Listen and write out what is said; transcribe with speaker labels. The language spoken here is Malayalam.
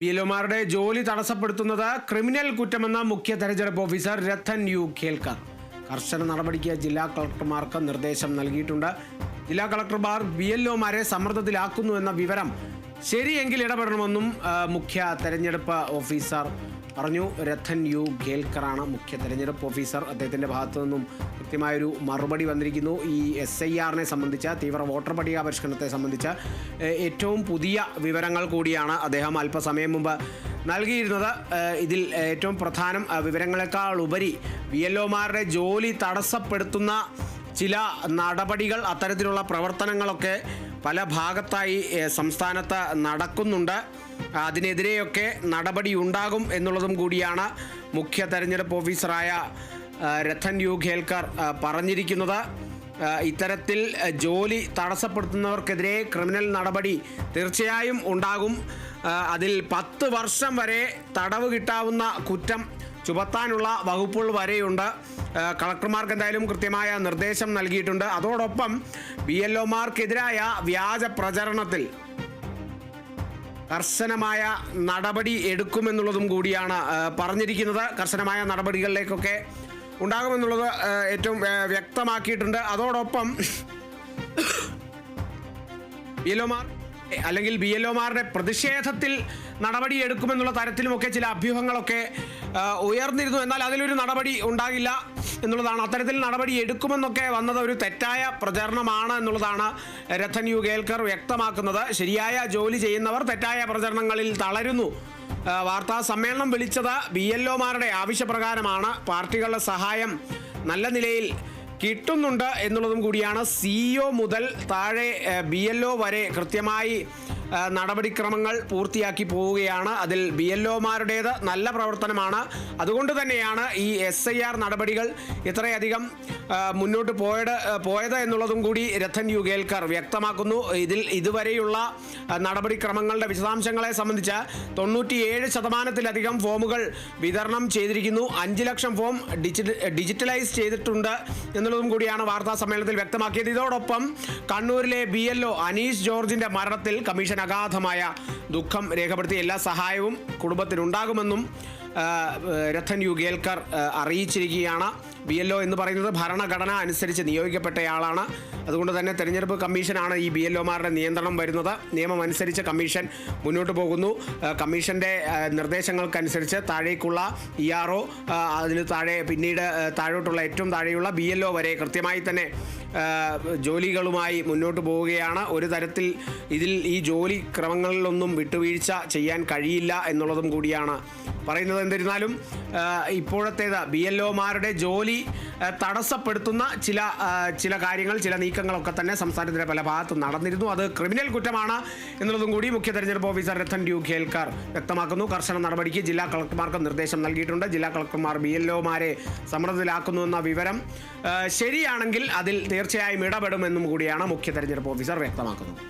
Speaker 1: ബി എൽഒമാരുടെ ജോലി തടസ്സപ്പെടുത്തുന്നത് ക്രിമിനൽ കുറ്റമെന്ന മുഖ്യ തെരഞ്ഞെടുപ്പ് ഓഫീസർ രത്തൻ യു ഖേൽക്കർ കർശന നടപടിക്ക് ജില്ലാ കളക്ടർമാർക്ക് നിർദ്ദേശം നൽകിയിട്ടുണ്ട്. ജില്ലാ കളക്ടർമാർ ബി എൽഒമാരെ സമ്മർദ്ദത്തിലാക്കുന്നു എന്ന വിവരം ശരിയെങ്കിൽ ഇടപെടണമെന്നും മുഖ്യ തെരഞ്ഞെടുപ്പ് ഓഫീസർ പറഞ്ഞു രഥൻ യു ഖേൽക്കറാണ് മുഖ്യ തെരഞ്ഞെടുപ്പ് ഓഫീസർ. അദ്ദേഹത്തിന്റെ ഭാഗത്തു നിന്നും കൃത്യമായൊരു മറുപടി വന്നിരിക്കുന്നു. ഈ എസ് ഐ ആറിനെ സംബന്ധിച്ച തീവ്ര വോട്ടർ പട്ടിക പരിഷ്കരണത്തെ സംബന്ധിച്ച ഏറ്റവും പുതിയ വിവരങ്ങൾ കൂടിയാണ് അദ്ദേഹം അല്പസമയം മുമ്പ് നൽകിയിരുന്നത്. ഇതിൽ ഏറ്റവും പ്രധാനം വിവരങ്ങളെക്കാൾ ഉപരി വി എൽ ഒമാരുടെ ജോലി തടസ്സപ്പെടുത്തുന്ന ചില നടപടികൾ അത്തരത്തിലുള്ള പ്രവർത്തനങ്ങളൊക്കെ പല ഭാഗത്തായി സംസ്ഥാനത്ത് നടക്കുന്നുണ്ട്. അതിനെതിരെയൊക്കെ നടപടി ഉണ്ടാകും എന്നുള്ളതും കൂടിയാണ് മുഖ്യ തെരഞ്ഞെടുപ്പ് ഓഫീസറായ രഥൻ യു ഖേൽക്കർ പറഞ്ഞിരിക്കുന്നത്. ഇത്തരത്തിൽ ജോലി തടസ്സപ്പെടുത്തുന്നവർക്കെതിരെ ക്രിമിനൽ നടപടി തീർച്ചയായും ഉണ്ടാകും. അതിൽ പത്ത് വർഷം വരെ തടവ് കിട്ടാവുന്ന കുറ്റം ചുമത്താനുള്ള വകുപ്പുകൾ വരെയുണ്ട്. കളക്ടർമാർക്ക് എന്തായാലും കൃത്യമായ നിർദ്ദേശം നൽകിയിട്ടുണ്ട്. അതോടൊപ്പം ബി എൽ ഒമാർക്കെതിരായ വ്യാജ പ്രചരണത്തിൽ കർശനമായ നടപടി എടുക്കുമെന്നുള്ളതും കൂടിയാണ് പറഞ്ഞിരിക്കുന്നത്. കർശനമായ നടപടികളിലേക്കൊക്കെ ഉണ്ടാകുമെന്നുള്ളത് ഏറ്റവും വ്യക്തമാക്കിയിട്ടുണ്ട്. അതോടൊപ്പം ബി എൽ ഒമാർ അല്ലെങ്കിൽ ബി എൽ ഒമാരുടെ പ്രതിഷേധത്തിൽ നടപടിയെടുക്കുമെന്നുള്ള തരത്തിലുമൊക്കെ ചില അഭ്യൂഹങ്ങളൊക്കെ ഉയർന്നിരുന്നു. എന്നാൽ അതിലൊരു നടപടി ഉണ്ടാകില്ല. എന്നുള്ളതാണ്. അത്തരത്തിൽ നടപടി എടുക്കുമെന്നൊക്കെ വന്നത് ഒരു തെറ്റായ പ്രചരണമാണ് എന്നുള്ളതാണ് രഥൻ യു കേൽക്കർ വ്യക്തമാക്കുന്നത്. ശരിയായ ജോലി ചെയ്യുന്നവർ തെറ്റായ പ്രചരണങ്ങളിൽ തളരുന്നു. വാർത്താ സമ്മേളനം വിളിച്ചത് ബി എൽ ഒമാരുടെ ആവശ്യപ്രകാരമാണ്. പാർട്ടികളുടെ സഹായം നല്ല നിലയിൽ കിട്ടുന്നുണ്ട് എന്നുള്ളതും കൂടിയാണ്. സിഇഒ മുതൽ താഴെ ബി വരെ കൃത്യമായി നടപടിക്രമങ്ങൾ പൂർത്തിയാക്കി പോവുകയാണ്. അതിൽ ബി എൽ ഒമാരുടേത് നല്ല പ്രവർത്തനമാണ്. അതുകൊണ്ട് തന്നെയാണ് ഈ എസ് ഐ ആർ നടപടികൾ ഇത്രയധികം മുന്നോട്ട് പോയത് പോയത് എന്നുള്ളതും കൂടി രഥൻ യു കേൽക്കർ വ്യക്തമാക്കുന്നു. ഇതിൽ ഇതുവരെയുള്ള നടപടിക്രമങ്ങളുടെ വിശദാംശങ്ങളെ സംബന്ധിച്ച് തൊണ്ണൂറ്റിയേഴ് ശതമാനത്തിലധികം ഫോമുകൾ വിതരണം ചെയ്തിരിക്കുന്നു. അഞ്ച് ലക്ഷം ഫോം ഡിജിറ്റ ഡിജിറ്റലൈസ് ചെയ്തിട്ടുണ്ട് എന്നുള്ളതും കൂടിയാണ് വാർത്താ സമ്മേളനത്തിൽ വ്യക്തമാക്കിയത്. ഇതോടൊപ്പം കണ്ണൂരിലെ ബി എൽ അനീഷ് ജോർജിന്റെ മരണത്തിൽ കമ്മീഷൻ അഗാധമായ ദുഃഖം രേഖപ്പെടുത്തി. എല്ലാ സഹായവും കുടുംബത്തിനുണ്ടാകുമെന്നും രഥൻ രത്തൻ യു ഗേൽക്കർ അറിയിച്ചിരിക്കുകയാണ്. ബി എൽ ഒ എന്ന് പറയുന്നത് ഭരണഘടന അനുസരിച്ച് നിയോഗിക്കപ്പെട്ടയാളാണ്. അതുകൊണ്ട് തന്നെ തെരഞ്ഞെടുപ്പ് കമ്മീഷനാണ് ഈ ബി എൽ ഒമാരുടെ നിയന്ത്രണം വരുന്നത്. നിയമം അനുസരിച്ച് കമ്മീഷൻ മുന്നോട്ട് പോകുന്നു. കമ്മീഷന്റെ നിർദ്ദേശങ്ങൾക്കനുസരിച്ച് താഴേക്കുള്ള ഇ ആർ ഒ അതിന് താഴെ പിന്നീട് താഴോട്ടുള്ള ഏറ്റവും താഴെയുള്ള ബി എൽ ഒ വരെ കൃത്യമായി തന്നെ ജോലികളുമായി മുന്നോട്ട് പോവുകയാണ്. ഒരു തരത്തിൽ ഇതിൽ ഈ ജോലി ക്രമങ്ങളിലൊന്നും വിട്ടുവീഴ്ച ചെയ്യാൻ കഴിയില്ല എന്നുള്ളതും കൂടിയാണ്. പറയുന്നത് എന്നിരുന്നാലും ആ, ഇപ്പോഴത്തേത് ബി എൽ ഒമാരുടെ ജോലി തടസ്സപ്പെടുത്തുന്ന ചില ചില കാര്യങ്ങൾ ചില നീക്കങ്ങളൊക്കെ തന്നെ സംസ്ഥാനത്തിന്റെ പല ഭാഗത്തും നടന്നിരുന്നു. അത് ക്രിമിനൽ കുറ്റമാണ് എന്നുള്ളതും കൂടി മുഖ്യ തെരഞ്ഞെടുപ്പ് ഓഫീസർ രത്തൻ ഡ്യൂ ഖേൽക്കർ വ്യക്തമാക്കുന്നു. കർശന നടപടിക്ക് ജില്ലാ കളക്ടർമാർക്ക് നിർദ്ദേശം നൽകിയിട്ടുണ്ട്. ജില്ലാ കളക്ടർമാർ ബി എൽ ഒമാരെ സമ്മർദ്ദത്തിലാക്കുന്നുവെന്ന വിവരം ശരിയാണെങ്കിൽ അതിൽ തീർച്ചയായും ഇടപെടുമെന്നും കൂടിയാണ് മുഖ്യ തെരഞ്ഞെടുപ്പ് ഓഫീസർ വ്യക്തമാക്കുന്നത്.